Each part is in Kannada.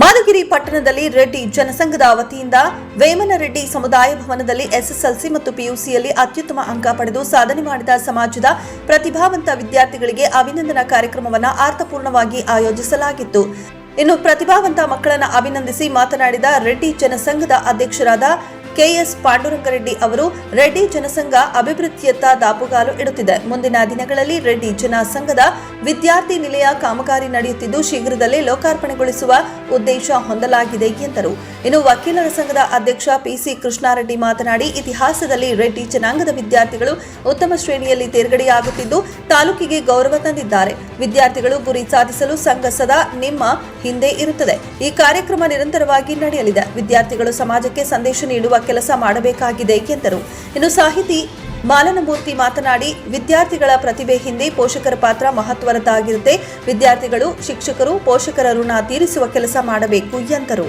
ಮಾದಗಿರಿ ಪಟ್ಟಣದಲ್ಲಿ ರೆಡ್ಡಿ ಜನಸಂಘದ ವತಿಯಿಂದ ವೇಮನರೆಡ್ಡಿ ಸಮುದಾಯ ಭವನದಲ್ಲಿ ಎಸ್ಎಸ್ಎಲ್ಸಿ ಮತ್ತು ಪಿಯುಸಿಯಲ್ಲಿ ಅತ್ಯುತ್ತಮ ಅಂಕ ಪಡೆದು ಸಾಧನೆ ಮಾಡಿದ ಸಮಾಜದ ಪ್ರತಿಭಾವಂತ ವಿದ್ಯಾರ್ಥಿಗಳಿಗೆ ಅಭಿನಂದನಾ ಕಾರ್ಯಕ್ರಮವನ್ನು ಅರ್ಥಪೂರ್ಣವಾಗಿ ಆಯೋಜಿಸಲಾಗಿತ್ತು. ಇನ್ನು ಪ್ರತಿಭಾವಂತ ಮಕ್ಕಳನ್ನು ಅಭಿನಂದಿಸಿ ಮಾತನಾಡಿದ ರೆಡ್ಡಿ ಜನಸಂಘದ ಅಧ್ಯಕ್ಷರಾದ ಕೆಎಸ್ ಪಾಂಡುರಂಗರೆಡ್ಡಿ ಅವರು ರೆಡ್ಡಿ ಜನಸಂಘ ಅಭಿವೃದ್ಧಿಯತ್ತ ದಾಪುಗಾಲು ಇಡುತ್ತಿದೆ. ಮುಂದಿನ ದಿನಗಳಲ್ಲಿ ರೆಡ್ಡಿ ಜನಸಂಘದ ವಿದ್ಯಾರ್ಥಿ ನಿಲಯ ಕಾಮಗಾರಿ ನಡೆಯುತ್ತಿದ್ದು, ಶೀಘ್ರದಲ್ಲೇ ಲೋಕಾರ್ಪಣೆಗೊಳಿಸುವ ಉದ್ದೇಶ ಹೊಂದಲಾಗಿದೆ ಎಂದರು. ಇನ್ನು ವಕೀಲರ ಸಂಘದ ಅಧ್ಯಕ್ಷ ಪಿಸಿ ಕೃಷ್ಣಾರೆಡ್ಡಿ ಮಾತನಾಡಿ, ಇತಿಹಾಸದಲ್ಲಿ ರೆಡ್ಡಿ ಜನಾಂಗದ ವಿದ್ಯಾರ್ಥಿಗಳು ಉತ್ತಮ ಶ್ರೇಣಿಯಲ್ಲಿ ತೇರ್ಗಡೆಯಾಗುತ್ತಿದ್ದು, ತಾಲೂಕಿಗೆ ಗೌರವ ತಂದಿದ್ದಾರೆ. ವಿದ್ಯಾರ್ಥಿಗಳು ಗುರಿ ಸಾಧಿಸಲು ಸಂಘ ಸದಾ ನಿಮ್ಮ ಹಿಂದೆ ಇರುತ್ತದೆ. ಈ ಕಾರ್ಯಕ್ರಮ ನಿರಂತರವಾಗಿ ನಡೆಯಲಿದೆ. ವಿದ್ಯಾರ್ಥಿಗಳು ಸಮಾಜಕ್ಕೆ ಸಂದೇಶ ನೀಡುವ ಕೆಲಸ ಮಾಡಬೇಕಾಗಿದೆ ಎಂದರು. ಇನ್ನು ಸಾಹಿತಿ ಮಾಲನಮೂರ್ತಿ ಮಾತನಾಡಿ, ವಿದ್ಯಾರ್ಥಿಗಳ ಪ್ರತಿಭೆ ಹಿಂದೆ ಪೋಷಕರ ಪಾತ್ರ ಮಹತ್ವದ್ದಾಗಿರುತ್ತೆ. ವಿದ್ಯಾರ್ಥಿಗಳು, ಶಿಕ್ಷಕರು, ಪೋಷಕರ ಋಣ ತೀರಿಸುವ ಕೆಲಸ ಮಾಡಬೇಕು ಎಂದರು.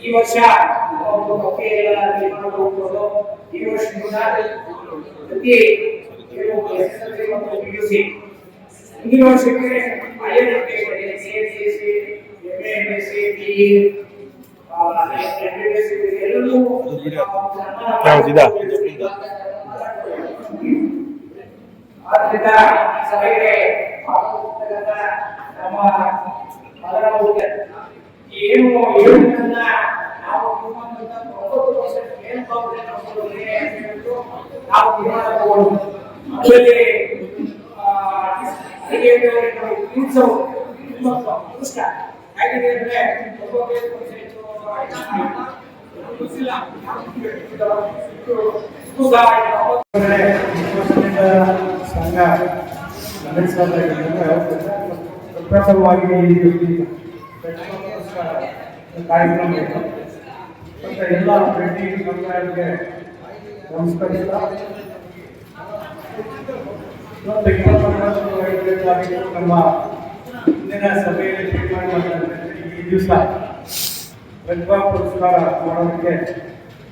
ಈ ಕಾರ್ಯಕ್ರಮವನ್ನ ಈ ವರ್ಷ ಒಂದು ವಕೀಲರ ನಿರ್ಮಾಣ ಹೋಗ್ಬೋದು ಈ ವರ್ಷದಿಂದ ಪ್ರತಿ ಏನು SSLC ಮತ್ತು PUC ಮುಂದಿನ ವರ್ಷಕ್ಕೆ higher education, CSCC, MA, MSc, PE, ಆ, MBBS ಎಲ್ಲವೂ ಯಾವ್ದಿದಾ? ಆದ್ರಿಂದ ಈ ಸಭೆಗೆ ಆಗಮಿಸಿರ್ತಕ್ಕಂಥ ನಮ್ಮ ಮದನ ಮೂರ್ತಿ ಏನು ಹೇಳುವುದನ್ನ ನಾವು ತೀರ್ಮಾನದಿಂದ ತೊಂಬತ್ತು ಪರ್ಸೆಂಟ್ ಮೇಲ್ಭಾಗದಲ್ಲಿ ನಮ್ಮಲ್ಲಿ ಏನೇ ಅಂತ ಹೇಳ್ಬಿಟ್ಟು ನಾವು ಅದರಲ್ಲಿ ಈ ಕಾರ್ಯಕ್ರಮ ಇತ್ತು. ಮತ್ತು ಎಲ್ಲ ಭೇಟಿ ಸಮುದಾಯಕ್ಕೆ ನಮಸ್ಕರಿಸ್ತಾ. ಇವತ್ತು ಇಪ್ಪತ್ತೊಂಬತ್ತು ನಮ್ಮ ದಿನ ಸಭೆಯಲ್ಲಿ ತೀರ್ಮಾನ ಮಾಡಿದಂತೆ ಈ ದಿವಸ ಪ್ರತಿಭಾ ಪುರಸ್ಕಾರ ಮಾಡೋದಕ್ಕೆ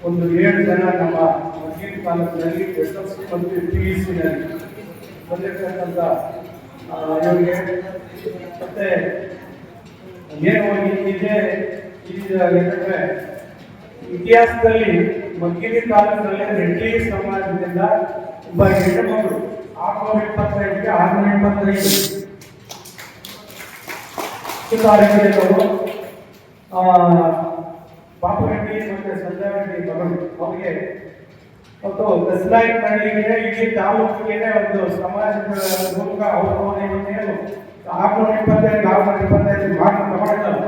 ಒಂದು ಏಳು ಜನ ನಮ್ಮ ಮಸೀದ್ ತಾಲೂಕಿನಲ್ಲಿ ಎಸ್ ಎಸ್ ಮತ್ತು ಪಿ ಯು ಸಿನಲ್ಲಿ ಬಂದಿರತಕ್ಕಂಥ ಮತ್ತೆ, ಏನು, ಇದೇ ಏನಂದ್ರೆ ಇತಿಹಾಸದಲ್ಲಿ, ಮಗ್ಗಿಲಿ ಕಾಲದಲ್ಲಿ ರೆಡ್ಡಿ ಸಮಾಜದಿಂದ ಒಬ್ಬ ಹೆಣ್ಣುಮಗಳು ಆರ್ನೂರ ಇಪ್ಪತ್ತೈದಕ್ಕೆ ಆರ್ನೂರ ಇಪ್ಪತ್ತೈದು. ಅವರು ಬಾಪು ರೆಡ್ಡಿ ಮತ್ತೆ ಸಂಜಯ್ ರೆಡ್ಡಿ ಮಗಳು ಅವರಿಗೆ ಮತ್ತು ದಸರಾಯಿ ಮಹಿಳೆಗೆ ಇಡೀ ತಾಲೂಕಿಗೆ ಒಂದು ಸಮಾಜದ ಮೂಲಕ ಅವರು ಆರ್ನೂರ ಇಪ್ಪತ್ತೈದು ಆರ್ನೂರ ಇಪ್ಪತ್ತೈದು ಮಾಡಿ ತಗೊಂಡಿದ್ದಾರೆ